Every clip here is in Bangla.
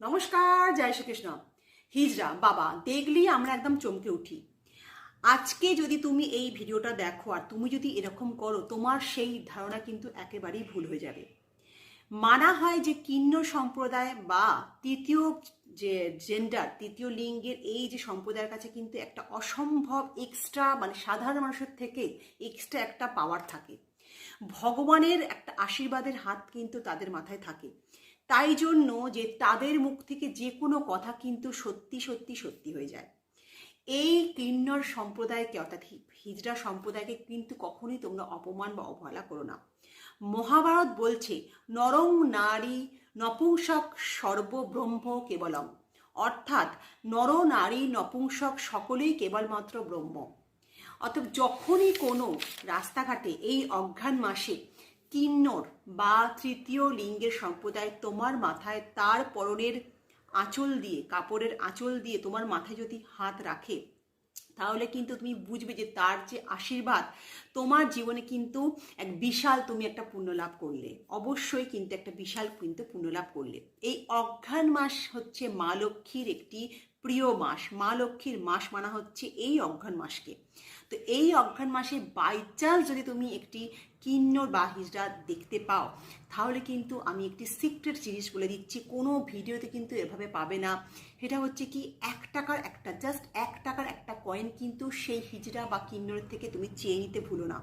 নমস্কার, জয় শ্রীকৃষ্ণ। হিজরা বাবা, দেখলেই আমরা একদম চমকে উঠি। আজকে যদি তুমি এই ভিডিওটা দেখো আর তুমি যদি এরকম করো, তোমার সেই ধারণা কিন্তু একেবারেই ভুল হয়ে যাবে। মানা হয় যে কিন্নর সম্প্রদায় বা তৃতীয় যে জেন্ডার তৃতীয় লিঙ্গের এই যে সম্প্রদায়ের কাছে কিন্তু একটা অসম্ভব এক্সট্রা মানে সাধারণ মানুষের থেকে এক্সট্রা একটা পাওয়ার থাকে। ভগবানের একটা আশীর্বাদের হাত কিন্তু তাদের মাথায় থাকে। তাই জন্য যে তাদের মুখ থেকে যে কোনো কথা কিন্তু সত্যি সত্যি সত্যি হয়ে যায়। এই কিন্নর সম্প্রদায়কে, অর্থাৎ হিজড়া সম্প্রদায়কে কিন্তু কখনোই তোমরা অপমান বা অবহেলা করো না। মহাভারত বলছে, নরং নারী নপুংসক সর্বব্রহ্ম কেবলম। অর্থাৎ নর নারী নপুংসক সকলেই কেবলমাত্র ব্রহ্ম। অতএব যখনই কোনো রাস্তাঘাটে এই অজ্ঞান মাসে কিন্নর বা তৃতীয় লিঙ্গের সম্প্রদায় তোমার মাথায় তার পরনের আঁচল দিয়ে, কাপড়ের আঁচল দিয়ে তোমার মাথায় যদি হাত রাখে, তাহলে কিন্তু তুমি বুঝবে যে তার যে আশীর্বাদ, তোমার জীবনে কিন্তু এক বিশাল তুমি একটা পুণ্য লাভ করলে। অবশ্যই কিন্তু একটা বিশাল কিন্তু পুণ্য লাভ করলে। এই অজ্ঞান মাস হচ্ছে মা লক্ষ্মীর একটি প্রিয় মাস, মা লক্ষ্মীর মাস মানা হচ্ছে এই অজ্ঞান মাসকে। তো এই অজ্ঞান মাসে বাই চান্স যদি তুমি একটি কিন্নর বা হিজড়া দেখতে পাও, তাহলে কিন্তু আমি একটি সিক্রেট জিনিস বলে দিচ্ছি। কোনো ভিডিওতে কিন্তু এভাবে পাবে না। সেটা হচ্ছে কি, এক টাকার একটা জাস্ট এক টাকার একটা কয়েন কিন্তু সেই হিজড়া বা কিন্নরের থেকে তুমি চেয়ে নিতে ভুলো না।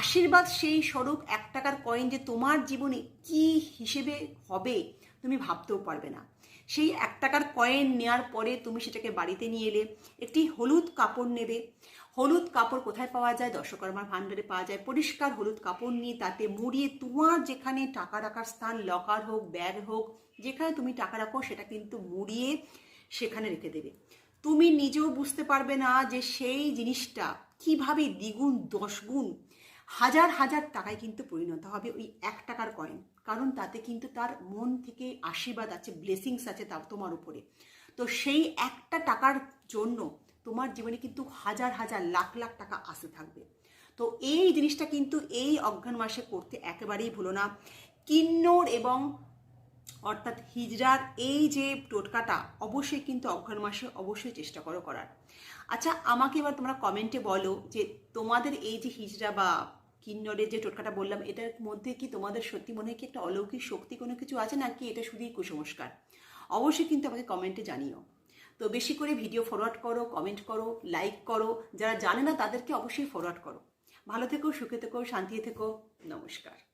আশীর্বাদ সেই স্বরূপ, এক টাকার কয়েন যে তোমার জীবনে কি হিসেবে হবে তুমি ভাবতেও পারবে না। সেই এক টাকার কয়েন নেওয়ার পরে তুমি সেটাকে বাড়িতে নিয়ে এলে, একটি হলুদ কাপড় নেবে। হলুদ কাপড় কোথায় পাওয়া যায়? দশকর্মার ভাণ্ডারে পাওয়া যায়। পরিষ্কার হলুদ কাপড় নিয়ে তাতে মুড়িয়ে তোমার যেখানে টাকা রাখার স্থান লকার হোক ব্যাগ হোক, যেখানে তুমি টাকা রাখো সেটা কিন্তু মুড়িয়ে সেখানে রেখে দেবে। তুমি নিজেও বুঝতে পারবে না যে সেই জিনিসটা কীভাবে দ্বিগুণ, দশগুণ হাজার হাজার টাকায় কিন্তু পরিণত হবে ওই এক টাকার কয়েন কারণ তাতে কিন্তু তার মন থেকে আশীর্বাদ আছে ব্লেসিংস আছে তার তোমার উপরে। তো সেই একটা টাকার জন্য তোমার জীবনে কিন্তু হাজার হাজার লাখ লাখ টাকা আসে থাকবে। তো এই জিনিসটা কিন্তু এই অজ্ঞান মাসে করতে একেবারেই ভুলো না। কিন্নর এবং অর্থাৎ হিজড়ার এই যে টোটকাটা, অবশ্যই কিন্তু অজ্ঞান মাসে অবশ্যই চেষ্টা করো করার। আচ্ছা আমাকে এবার তোমরা কমেন্টে বলো যে তোমাদের এই যে হিজড়া বা কিন্নরের যে টোটকাটা বললাম, এটার মধ্যে কি তোমাদের সত্যি মনে হয় কি একটা অলৌকিক শক্তি কোনো কিছু আছে, নাকি এটা শুধুই কুসংস্কার? অবশ্যই কিন্তু আমাকে কমেন্টে জানিও। তো বেশি করে ভিডিও ফরওয়ার্ড করো কমেন্ট করো লাইক করো, যারা জানে না তাদেরকে অবশ্যই ফরওয়ার্ড করো। ভালো থেকো, সুখে থেকো শান্তি থেকো, নমস্কার।